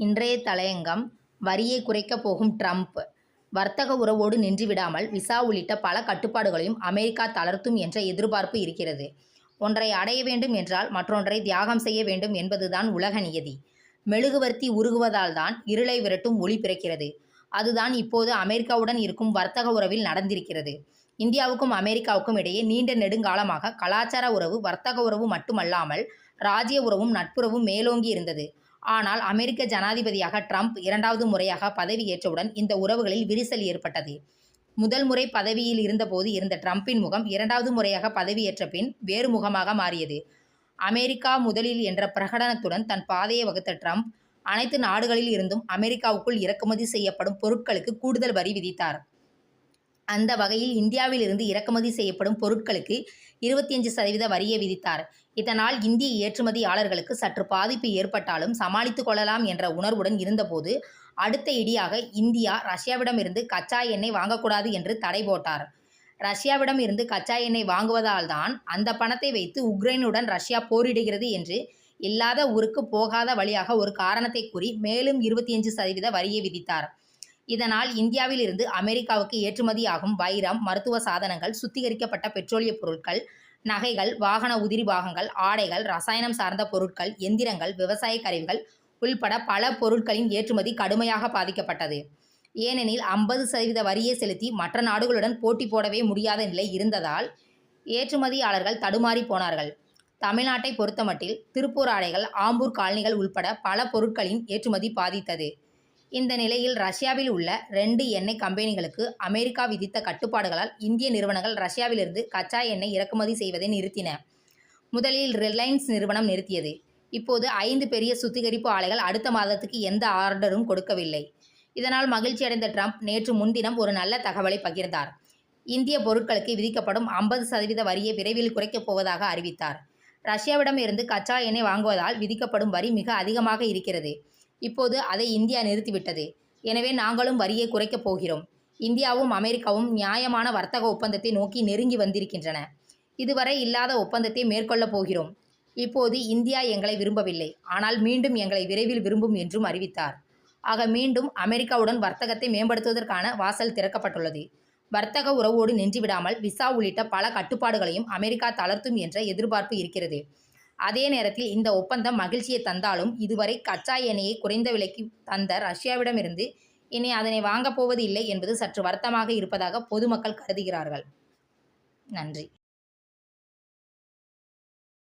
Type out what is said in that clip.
இன்றைய தலையங்கம் வரியை குறைக்கப் போகும் ட்ரம்ப் வர்த்தக உறவோடு நின்றுவிடாமல் விசா உள்ளிட்ட பல கட்டுப்பாடுகளையும் அமெரிக்கா தளர்த்தும் என்ற எதிர்பார்ப்பு இருக்கிறது. ஒன்றை அடைய வேண்டும் என்றால் மற்றொன்றை தியாகம் செய்ய வேண்டும் என்பதுதான் உலக நியதி. மெழுகுவர்த்தி உருகுவதால்தான் இருளை விரட்டும் ஒளி பிறக்கிறது. அதுதான் இப்போது அமெரிக்காவுடன் இருக்கும் வர்த்தக உறவில் நடந்திருக்கிறது. இந்தியாவுக்கும் அமெரிக்காவுக்கும் இடையே நீண்ட நெடுங்காலமாக கலாச்சார உறவு வர்த்தக உறவு மட்டுமல்லாமல் ராஜ்ய உறவும் நட்புறவும் மேலோங்கி இருந்தது. ஆனால் அமெரிக்க ஜனாதிபதியாக ட்ரம்ப் இரண்டாவது முறையாக பதவியேற்றவுடன் இந்த உறவுகளில் விரிசல் ஏற்பட்டது. முதல் முறை பதவியில் இருந்தபோது இருந்த ட்ரம்பின் முகம் இரண்டாவது முறையாக பதவியேற்ற பின் வேறு முகமாக மாறியது. அமெரிக்கா முதலில் என்ற பிரகடனத்துடன் தன் பாதையை வகுத்த ட்ரம்ப் அனைத்து நாடுகளில் இருந்தும் அமெரிக்காவுக்குள் இறக்குமதி செய்யப்படும் பொருட்களுக்கு கூடுதல் வரி விதித்தார். அந்த வகையில் இந்தியாவிலிருந்து இறக்குமதி செய்யப்படும் பொருட்களுக்கு இருபத்தி அஞ்சு சதவீத வரியை விதித்தார். இதனால் இந்திய ஏற்றுமதியாளர்களுக்கு சற்று பாதிப்பு ஏற்பட்டாலும் சமாளித்துக் கொள்ளலாம் என்ற உணர்வுடன் இருந்தபோது அடுத்த இடியாக இந்தியா ரஷ்யாவிடமிருந்து கச்சா எண்ணெய் வாங்கக்கூடாது என்று தடை போட்டார். ரஷ்யாவிடம் இருந்து கச்சா எண்ணெய் வாங்குவதால்தான் அந்த பணத்தை வைத்து உக்ரைனுடன் ரஷ்யா போரிடுகிறது என்று இல்லாத ஊருக்கு போகாத வழியாக ஒரு காரணத்தை கூறி மேலும் இருபத்தி அஞ்சு சதவீத வரியை விதித்தார். இதனால் இந்தியாவில் இருந்து அமெரிக்காவுக்கு ஏற்றுமதியாகும் வைரம், மருத்துவ சாதனங்கள், சுத்திகரிக்கப்பட்ட பெட்ரோலிய பொருட்கள், நகைகள், வாகன உதிரி பாகங்கள், ஆடைகள், ரசாயனம் சார்ந்த பொருட்கள், எந்திரங்கள், விவசாய கருவிகள் உள்பட பல பொருட்களின் ஏற்றுமதி கடுமையாக பாதிக்கப்பட்டது. ஏனெனில் ஐம்பது சதவீத வரியை செலுத்தி மற்ற நாடுகளுடன் போட்டி போடவே முடியாத நிலை இருந்ததால் ஏற்றுமதியாளர்கள் தடுமாறி போனார்கள். தமிழ்நாட்டை பொறுத்தமட்டில் திருப்பூர் ஆடைகள், ஆம்பூர் காலனிகள் உள்பட பல பொருட்களின் ஏற்றுமதி பாதித்தது. இந்த நிலையில் ரஷ்யாவில் உள்ள ரெண்டு எண்ணெய் கம்பெனிகளுக்கு அமெரிக்கா விதித்த கட்டுப்பாடுகளால் இந்திய நிறுவனங்கள் ரஷ்யாவிலிருந்து கச்சா எண்ணெய் இறக்குமதி செய்வதை நிறுத்தின. முதலில் ரிலையன்ஸ் நிறுவனம் நிறுத்தியது. இப்போது ஐந்து பெரிய சுத்திகரிப்பு ஆலைகள் அடுத்த மாதத்துக்கு எந்த ஆர்டரும் கொடுக்கவில்லை. இதனால் மகிழ்ச்சியடைந்த ட்ரம்ப் நேற்று முன்தினம் ஒரு நல்ல தகவலை பகிர்ந்தார். இந்திய பொருட்களுக்கு விதிக்கப்படும் ஐம்பது சதவீத வரியை விரைவில் குறைக்கப் போவதாக அறிவித்தார். ரஷ்யாவிடம் இருந்து கச்சா எண்ணெய் வாங்குவதால் விதிக்கப்படும் வரி மிக அதிகமாக இருக்கிறது. இப்போது அதை இந்தியா நிறுத்திவிட்டது. எனவே நாங்களும் வரியை குறைக்கப் போகிறோம். இந்தியாவும் அமெரிக்காவும் நியாயமான வர்த்தக ஒப்பந்தத்தை நோக்கி நெருங்கி வந்திருக்கின்றன. இதுவரை இல்லாத ஒப்பந்தத்தை மேற்கொள்ளப் போகிறோம். இப்போது இந்தியா எங்களை விரும்பவில்லை. ஆனால் மீண்டும் எங்களை விரைவில் விரும்பும் என்றும் அறிவித்தார். ஆக மீண்டும் அமெரிக்காவுடன் வர்த்தகத்தை மேம்படுத்துவதற்கான வாசல் திறக்கப்பட்டுள்ளது. வர்த்தக உறவோடு நின்றுவிடாமல் விசா உள்ளிட்ட பல கட்டுப்பாடுகளையும் அமெரிக்கா தளர்த்தும் என்ற எதிர்பார்ப்பு இருக்கிறது. அதே நேரத்தில் இந்த ஒப்பந்தம் மகிழ்ச்சியை தந்தாலும் இதுவரை கச்சா எண்ணெயை குறைந்த விலைக்கு தந்த ரஷ்யாவிடமிருந்து இனி அதனை வாங்கப் போவது இல்லை என்பது சற்று வருத்தமாக இருப்பதாக பொதுமக்கள் கருதுகிறார்கள். நன்றி.